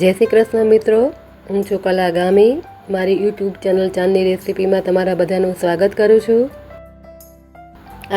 જય શ્રી કૃષ્ણ મિત્રો, હું છું કલા ગામી. મારી યુટ્યુબ ચેનલ ચાંદની રેસિપીમાં તમારા બધાનું સ્વાગત કરું છું.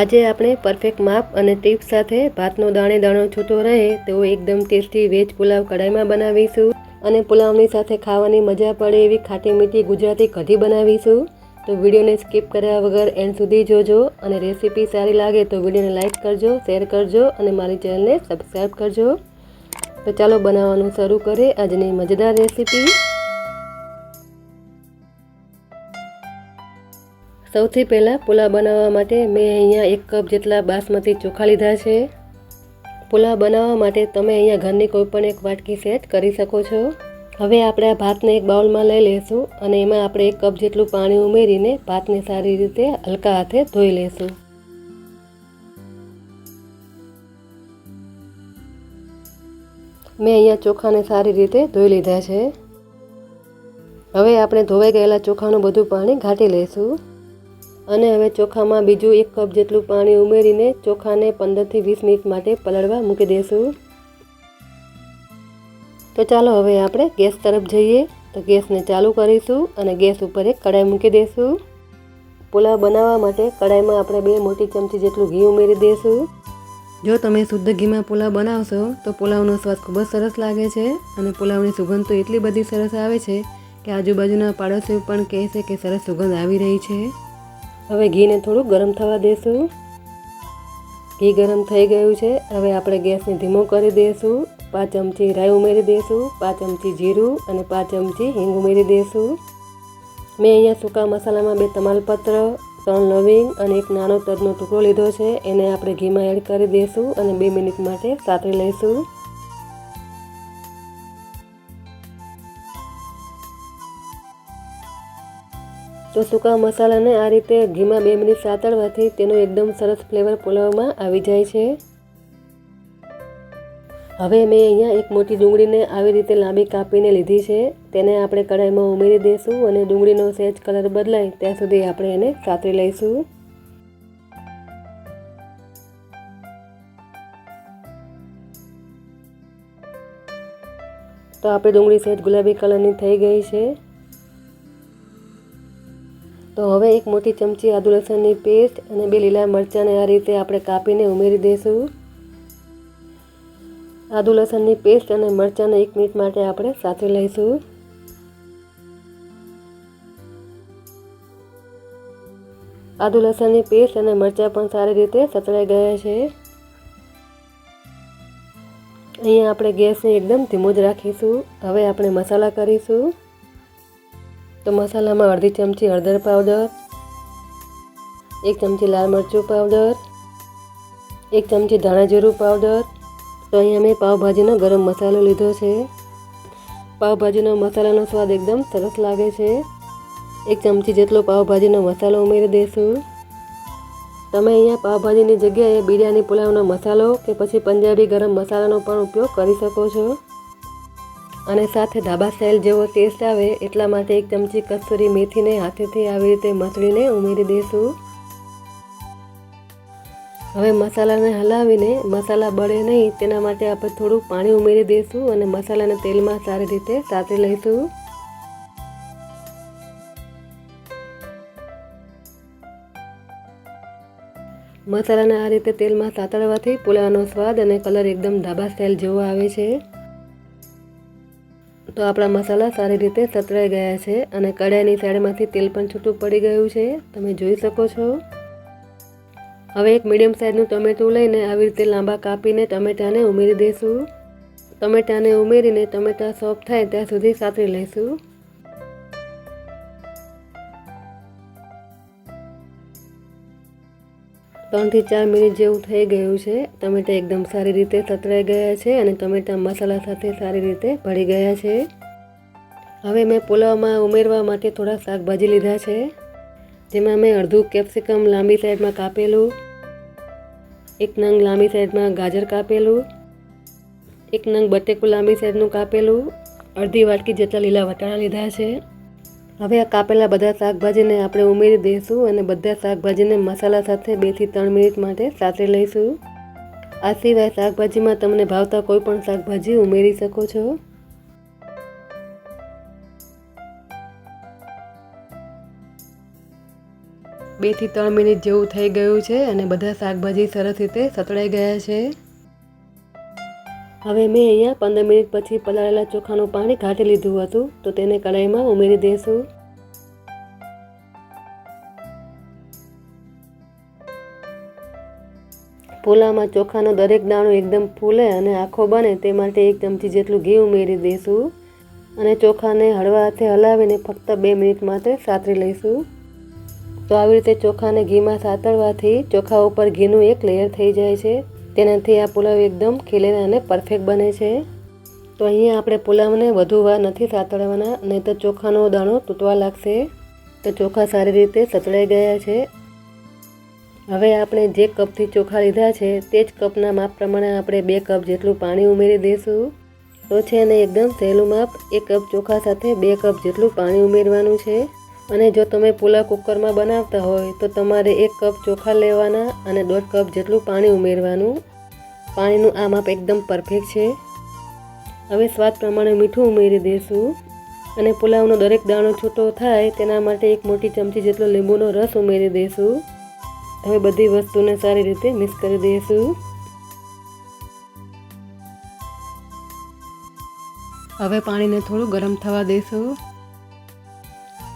આજે આપણે પરફેક્ટ માપ અને ટિપ્સ સાથે ભાતનો દાણે દાણો છૂટો રહે તેવો એકદમ ટેસ્ટી વેજ પુલાવ કઢાઈમાં બનાવીશું. અને પુલાવની સાથે ખાવાની મજા પડે એવી ખાટી મીઠી ગુજરાતી કઢી બનાવીશું. તો વિડીયોને સ્કીપ કર્યા વગર એન્ડ સુધી જોજો અને રેસીપી સારી લાગે તો વિડીયોને લાઇક કરજો, શેર કરજો અને મારી ચેનલને સબસ્ક્રાઈબ કરજો. તો ચાલો બનાવવાનું શરૂ કરીએ આજની મજેદાર રેસીપી. સૌથી પહેલાં પુલાવ બનાવવા માટે મેં અહીંયા એક કપ જેટલા બાસમતી ચોખા લીધા છે. પુલાવ બનાવવા માટે તમે અહીંયા ઘરની કોઈ પણ એક વાટકી સેટ કરી શકો છો. હવે આપણે આ ભાતને એક બાઉલમાં લઈ લઈશું અને એમાં આપણે એક કપ જેટલું પાણી ઉમેરીને ભાતને સારી રીતે હલકા હાથે ધોઈ લઈશું મેં અહીંયા ચોખાને સારી રીતે ધોઈ લીધા છે. હવે આપણે ધોવાઈ ગયેલા ચોખાનું બધું પાણી ઘાટી લઈશું. અને હવે ચોખામાં બીજું એક કપ જેટલું પાણી ઉમેરીને ચોખાને પંદરથી વીસ મિનિટ માટે પલળવા મૂકી દઈશું તો ચાલો હવે આપણે ગેસ તરફ જઈએ. તો ગેસને ચાલુ કરીશું અને ગેસ ઉપર એક કઢાઈ મૂકી દઈશું પુલાવ બનાવવા માટે કઢાઈમાં આપણે બે મોટી ચમચી જેટલું ઘી ઉમેરી દઈશું જો તમે શુદ્ધ ઘીમાં પુલાવ બનાવશો, તો પુલાવનો સ્વાદ ખૂબ જ સરસ લાગે છે અને પુલાવની સુગંધ તો એટલી બધી સરસ આવે છે કે આજુબાજુના પાડોશીઓ પણ કહે છે કે સરસ સુગંધ આવી રહી છે. હવે ઘીને થોડું ગરમ થવા દઈશું ઘી ગરમ થઈ ગયું છે. હવે આપણે ગેસને ધીમો કરી દઈશું પાંચ ચમચી રાઈ ઉમેરી દઈશું પાંચ ચમચી જીરું અને પાંચ ચમચી હિંગ ઉમેરી દઈશું મેં અહીંયા સૂકા મસાલામાં બે તમાલપત્ર ત્રણ લવિંગ અને એક નાનો તજનો ટુકડો લીધો છે. એને આપણે ઘીમાં એડ કરી દઈશું અને બે મિનિટ માટે સાતરી લઈશું. તો સૂકા મસાલાને આ રીતે ઘીમાં બે મિનિટ સાતળવાથી તેનો એકદમ સરસ ફ્લેવર પુલાવમાં આવી જાય છે. હવે મેં અહીંયા એક મોટી ડુંગળીને આવી રીતે લાંબી કાપીને લીધી છે. તેને આપણે કઢાઈમાં ઉમેરી દઈશું અને ડુંગળીનો સહેજ કલર બદલાય ત્યાં સુધી આપણે એને કાતરી લઈશું. તો આપણી ડુંગળી સહેજ ગુલાબી કલરની થઈ ગઈ છે. તો હવે એક મોટી ચમચી આદુ લસણની પેસ્ટ અને બે લીલા મરચાંને આ રીતે આપણે કાપીને ઉમેરી દઈશું આદુ, લસણની પેસ્ટ અને મરચાંને એક મિનિટ માટે આપણે સાથે લઈશું. આદુ, લસણની પેસ્ટ અને મરચાં પણ સારી રીતે સતળાઈ ગયા છે. અહીંયા આપણે ગેસને એકદમ ધીમો જ રાખીશું. હવે આપણે મસાલા કરીશું. તો મસાલામાં અડધી ચમચી હળદર પાવડર, એક ચમચી લાલ મરચું પાવડર, એક ચમચી ધાણા જીરું પાવડર તો અહીંયા મેં પાવભાજીનો ગરમ મસાલો લીધો છે. પાવભાજીનો મસાલાનો સ્વાદ એકદમ સરસ લાગે છે. એક ચમચી જેટલો પાવભાજીનો મસાલો ઉમેરી દઈશું. તમે અહીંયા પાવભાજીની જગ્યાએ બિરયાની પુલાવનો મસાલો કે પછી પંજાબી ગરમ મસાલાનો પણ ઉપયોગ કરી શકો છો. અને સાથે ધાબા સ્ટાઇલ જેવો ટેસ્ટ આવે એટલા માટે એક ચમચી કસ્તુરી મેથીને હાથેથી આવી રીતે મસળીને ઉમેરી દઈશું. હવે મસાલાને હલાવીને મસાલા બળે નહીં, તેના માટે આપણે થોડું પાણી ઉમેરી દઈશું અને મસાલાને તેલમાં સારી રીતે સાતરી લઈશું. મસાલાને આ રીતે તેલમાં સાતળવાથી પુલાવનો સ્વાદ અને કલર એકદમ ધાબા સ્ટાઇલ જેવો આવે છે. તો આપણા મસાલા સારી રીતે સતરાઈ ગયા છે અને કઢાઈની સાઈડમાંથી તેલ પણ છૂટું પડી ગયું છે. તમે જોઈ શકો છો. હવે એક મીડિયમ સાઇઝનું ટમેટું લઈને આવી રીતે લાંબા કાપીને ટમેટાને ઉમેરી દઈશું. ટમેટાને ઉમેરીને ટમેટા સોફ્ટ થાય ત્યાં સુધી સાતરી લઈશું. ત્રણથી ચાર મિનિટ જેવું થઈ ગયું છે. ટમેટા એકદમ સારી રીતે સતરાઈ ગયા છે અને ટમેટા મસાલા સાથે સારી રીતે ભળી ગયા છે. હવે મેં પુલાવમાં ઉમેરવા માટે થોડા શાકભાજી લીધા છે. જેમાં મેં અડધું કેપ્સિકમ લાંબી સાઈડમાં કાપેલું, એક નંગ લાંબી સાઈડમાં ગાજર કાપેલું, એક નંગ બટેકું લાંબી સાઈડનું કાપેલું, અડધી વાટકી જેટલા લીલા વટાણા લીધા છે. હવે આ કાપેલા બધા શાકભાજીને આપણે ઉમેરી દઈશું અને બધા શાકભાજીને મસાલા સાથે બેથી ત્રણ મિનિટ માટે સાતરી લઈશું. આ સિવાય શાકભાજીમાં તમને ભાવતા કોઈ પણ શાકભાજી ઉમેરી શકો છો. બેથી ત્રણ મિનિટ જેવું થઈ ગયું છે અને બધા શાકભાજી સરસ રીતે સતળાઈ ગયા છે. હવે મેં અહીંયા પંદર મિનિટ પછી પલાળેલા ચોખાનું પાણી ઘાટી લીધું હતું, તો તેને કઢાઈમાં ઉમેરી દઈશું પુલાવમાં ચોખાનો દરેક દાણો એકદમ ફૂલે અને આખો બને તે માટે એક ચમચી જેટલું ઘી ઉમેરી દઈશું અને ચોખાને હળવા હાથે હલાવીને ફક્ત બે મિનિટ માટે સાતરી લઈશું. તો આવી રીતે ચોખાને ઘીમાં સાતળવાથી ચોખા ઉપર ઘીનું એક લેયર થઈ જાય છે. તેનાથી આ પુલાવ એકદમ ખીલેલા અને પરફેક્ટ બને છે. તો અહીંયા આપણે પુલાવને વધુ વાર નથી સાતળવાના, નહીં તો ચોખાનો દાણો તૂટવા લાગશે. તો ચોખા સારી રીતે સતળાઈ ગયા છે. હવે આપણે જે કપથી ચોખા લીધા છે, તે જ કપના માપ પ્રમાણે આપણે બે કપ જેટલું પાણી ઉમેરી દઈશું. તો છે ને, એકદમ સહેલું માપ, એક કપ ચોખા સાથે બે કપ જેટલું પાણી ઉમેરવાનું છે. અને જો તમે પુલાવ કુકરમાં બનાવતા હોય, તો તમારે એક કપ ચોખા લેવાના અને દોઢ કપ જેટલું પાણી ઉમેરવાનું. પાણીનું આ માપ એકદમ પરફેક્ટ છે. હવે સ્વાદ પ્રમાણે મીઠું ઉમેરી દઈશું અને પુલાવનો દરેક દાણો છૂટો થાય, તેના માટે એક મોટી ચમચી જેટલો લીંબુનો રસ ઉમેરી દઈશું હવે બધી વસ્તુને સારી રીતે મિક્સ કરી દઈશું હવે પાણીને થોડું ગરમ થવા દઈશું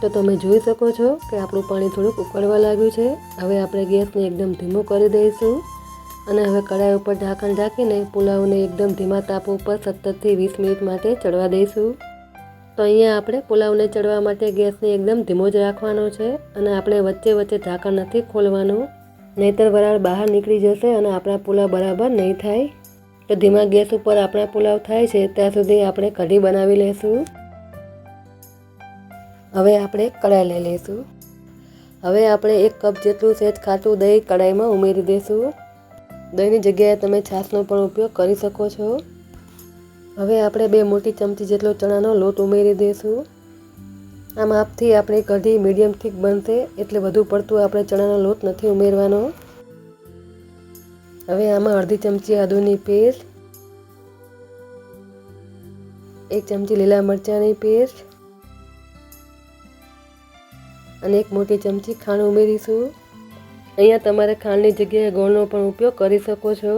તો તમે જોઈ શકો છો કે આપણું પાણી થોડુંક ઉકળવા લાગ્યું છે. હવે આપણે ગેસને એકદમ ધીમો કરી દઈશું અને હવે કડાઈ ઉપર ઢાંકણ ઢાંકીને પુલાવને એકદમ ધીમા તાપ ઉપર સત્તરથી વીસ મિનિટ માટે ચડવા દઈશું. તો અહીંયા આપણે પુલાવને ચડવા માટે ગેસને એકદમ ધીમો જ રાખવાનો છે અને આપણે વચ્ચે વચ્ચે ઢાંકણ નથી ખોલવાનું. નહીતર વરાળ બહાર નીકળી જશે અને આપણા પુલાવ બરાબર નહીં થાય. તો ધીમા ગેસ ઉપર આપણા પુલાવ થાય છે, ત્યાં સુધી આપણે કઢી બનાવી લઈશું હવે આપણે કઢાઈ લઈ લઈશું. હવે આપણે એક કપ જેટલું સહેજ ખાટું દહીં કઢાઈમાં ઉમેરી દઈશું. દહીંની જગ્યાએ તમે છાશનો પણ ઉપયોગ કરી શકો છો. હવે આપણે બે મોટી ચમચી જેટલો ચણાનો લોટ ઉમેરી દઈશું. આ માપથી આપણી કઢી મીડિયમ થીક બનશે એટલે વધુ પડતું આપણે ચણાનો લોટ નથી ઉમેરવાનો. હવે આમાં અડધી ચમચી આદુની પેસ્ટ, એક ચમચી લીલા મરચાંની પેસ્ટ અને એક મોટી ચમચી ખાંડ ઉમેરીશું. અહીંયા તમારે ખાંડની જગ્યાએ ગોળનો પણ ઉપયોગ કરી શકો છો.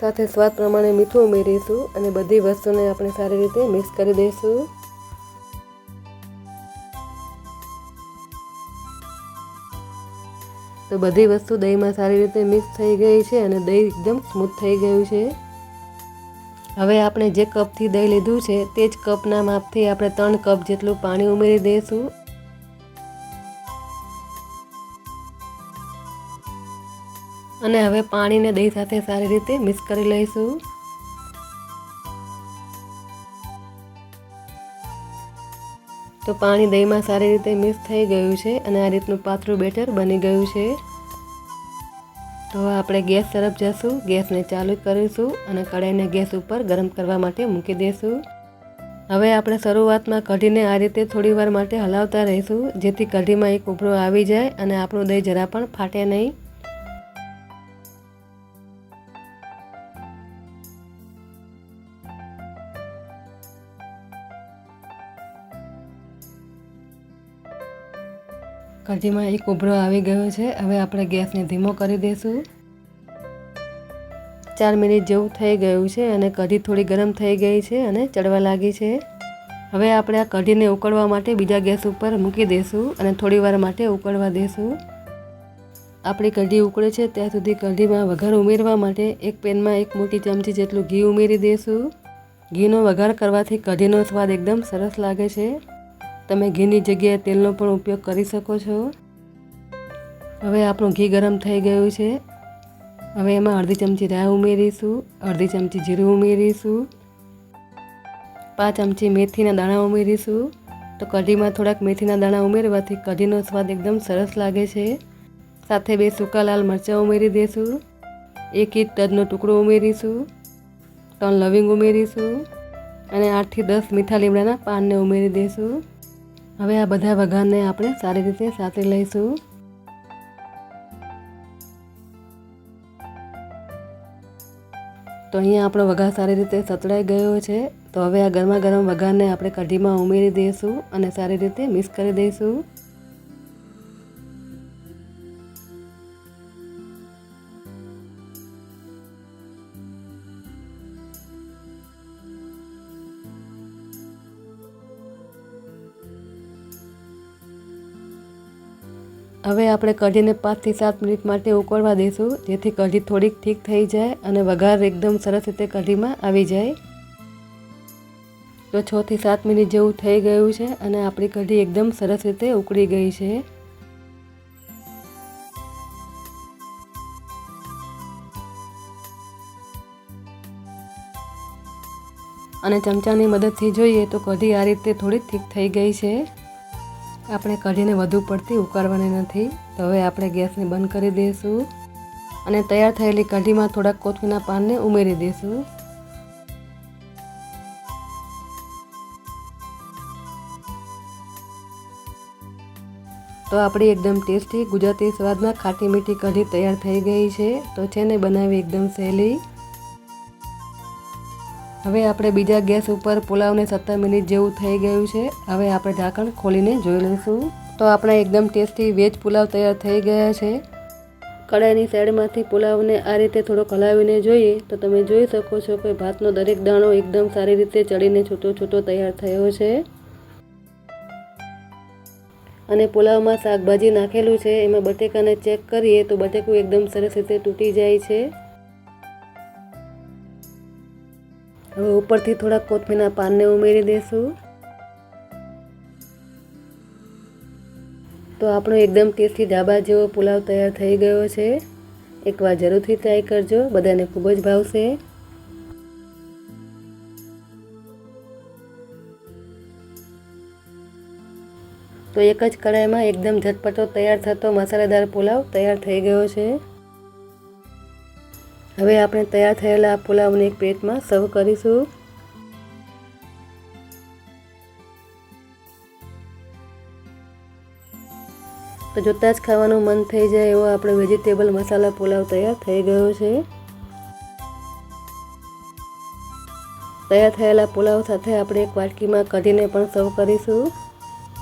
સાથે સ્વાદ પ્રમાણે મીઠું ઉમેરીશું અને બધી વસ્તુને આપણે સારી રીતે મિક્સ કરી દઈશું. તો બધી વસ્તુ દહીંમાં સારી રીતે મિક્સ થઈ ગઈ છે અને દહીં એકદમ સ્મૂથ થઈ ગયું છે. હવે આપણે જે કપથી દહીં લીધું છે તે જ કપના માપથી આપણે ત્રણ કપ જેટલું પાણી ઉમેરી દઈશું. અને હવે પાણીને દહીં સાથે સારી રીતે મિક્સ કરી લઈશું. તો પાણી દહીંમાં સારી રીતે મિક્સ થઈ ગયું છે અને આ રીતનું પાતળું બેટર બની ગયું છે. તો આપણે ગેસ તરફ જશું. ગેસને ચાલુ કરીશું અને કઢાઈને ગેસ ઉપર ગરમ કરવા માટે મૂકી દઈશું હવે આપણે શરૂઆતમાં કઢીને આ રીતે થોડી વાર માટે હલાવતા રહીશું, જેથી કઢીમાં એક ઉભરો આવી જાય અને આપણું દહીં જરા પણ ફાટે નહીં. કઢીમાં એક ઉભરો આવી ગયો છે હવે આપણે ગેસને ધીમો કરી દઈશું ચાર મિનિટ જેવું થઈ ગયું છે અને કઢી થોડી ગરમ થઈ ગઈ છે અને ચડવા લાગી છે હવે આપણે આ કઢીને ઉકળવા માટે બીજા ગેસ ઉપર મૂકી દઈશું અને થોડી વાર માટે ઉકળવા દઈશું આપણી કઢી ઉકળે છે ત્યાં સુધી કઢીમાં વઘાર ઉમેરવા માટે એક પેનમાં એક મોટી ચમચી જેટલું ઘી ઉમેરી દઈશું ઘીનો વઘાર કરવાથી કઢીનો સ્વાદ એકદમ સરસ લાગે છે તમે ઘીની જગ્યાએ તેલનો પણ ઉપયોગ કરી શકો છો. હવે આપણું ઘી ગરમ થઈ ગયું છે. હવે એમાં અડધી ચમચી રાઈ ઉમેરીશું, અડધી ચમચી જીરું ઉમેરીશું, પાંચ ચમચી મેથીના દાણા ઉમેરીશું. તો કઢીમાં થોડાક મેથીના દાણા ઉમેરવાથી કઢીનો સ્વાદ એકદમ સરસ લાગે છે. સાથે બે સૂકા લાલ મરચાં ઉમેરી દઈશું એક ઇંચ તજનો ટુકડો ઉમેરીશું. ત્રણ લવિંગ ઉમેરીશું. અને આઠથી દસ મીઠા લીમડાના પાનને ઉમેરી દઈશું હવે આ બધા વઘારને આપણે સારી રીતે સાતરી લઈશું. તો અહીંયા આપણો વઘાર સારી રીતે સતળાઈ ગયો છે. તો હવે આ ગરમા ગરમ વઘારને આપણે કઢીમાં ઉમેરી દઈશું અને સારી રીતે મિક્સ કરી દઈશું. હવે આપણે કઢીને પાંચથી સાત મિનિટ માટે ઉકળવા દઈશું, જેથી કઢી થોડીક ઠીક થઈ જાય અને વઘાર એકદમ સરસ રીતે કઢીમાં આવી જાય. તો છથી સાત મિનિટ જેવું થઈ ગયું છે અને આપણી કઢી એકદમ સરસ રીતે ઉકળી ગઈ છે. અને ચમચાની મદદથી જોઈએ તો કઢી આ રીતે થોડી ઠીક થઈ ગઈ છે. આપણે કઢીને વધુ પડતી ઉકાળવાની નથી તો હવે આપણે ગેસને બંધ કરી દઈશું અને તૈયાર થયેલી કઢીમાં થોડાક કોથમીના પાનને ઉમેરી દઈશું તો આપણી એકદમ ટેસ્ટી ગુજરાતી સ્વાદમાં ખાટી મીઠી કઢી તૈયાર થઈ ગઈ છે. તો છે ને બનાવી એકદમ સહેલી. હવે આપણે બીજા ગેસ ઉપર પુલાવને સત્તર મિનિટ જેવું થઈ ગયું છે. હવે આપણે ઢાંકણ ખોલીને જોઈ લઈશું. તો આપણા એકદમ ટેસ્ટી વેજ પુલાવ તૈયાર થઈ ગયા છે. કડાઈની સાઈડમાંથી પુલાવને આ રીતે થોડોક હલાવીને જોઈએ. તો તમે જોઈ શકો છો કે ભાતનો દરેક દાણો એકદમ સારી રીતે ચડીને છૂટો છૂટો તૈયાર થયો છે. અને પુલાવમાં શાકભાજી નાખેલું છે. એમાં બટેકાને ચેક કરીએ તો બટેકું એકદમ સરસ રીતે તૂટી જાય છે. હવે ઉપરથી થોડાક કોથમીના પાનને ઉમેરી દઈશું તો આપણો એકદમ ટેસ્ટી ઢાબા જેવો પુલાવ તૈયાર થઈ ગયો છે. એકવાર જરૂરથી ટ્રાય કરજો, બધાને ખૂબ જ ભાવશે. તો એક જ કઢાઈમાં એકદમ ઝટપટો તૈયાર થતો મસાલેદાર પુલાવ તૈયાર થઈ ગયો છે. હવે આપણે તૈયાર થયેલા પુલાવને એક પ્લેટમાં સર્વ કરીશું. તો જોતાં જ ખાવાનું મન થઈ જાય એવો આપણો વેજીટેબલ મસાલા પુલાવ તૈયાર થઈ ગયો છે. તૈયાર થયેલા પુલાવ સાથે આપણે એક વાટકીમાં કઢીને પણ સર્વ કરીશું.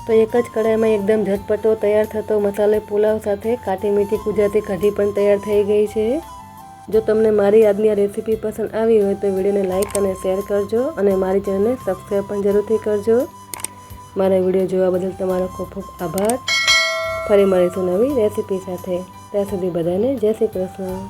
તો એક જ કઢાઈમાં એકદમ ઝટપટો તૈયાર થતો મસાલે પુલાવ સાથે કાટી મીઠી ગુજરાતી કઢી પણ તૈયાર થઈ ગઈ છે. જો તમને મારી આજની આ રેસીપી પસંદ આવી હોય તો વિડીયોને લાઇક અને શેર કરજો અને મારી ચેનલને સબસ્ક્રાઈબ પણ જરૂરથી કરજો. મારા વીડિયો જોવા બદલ તમારો ખૂબ ખૂબ આભાર. ફરી મળીશું નવી રેસીપી સાથે. ત્યાં સુધી બધાને જય શ્રી કૃષ્ણ.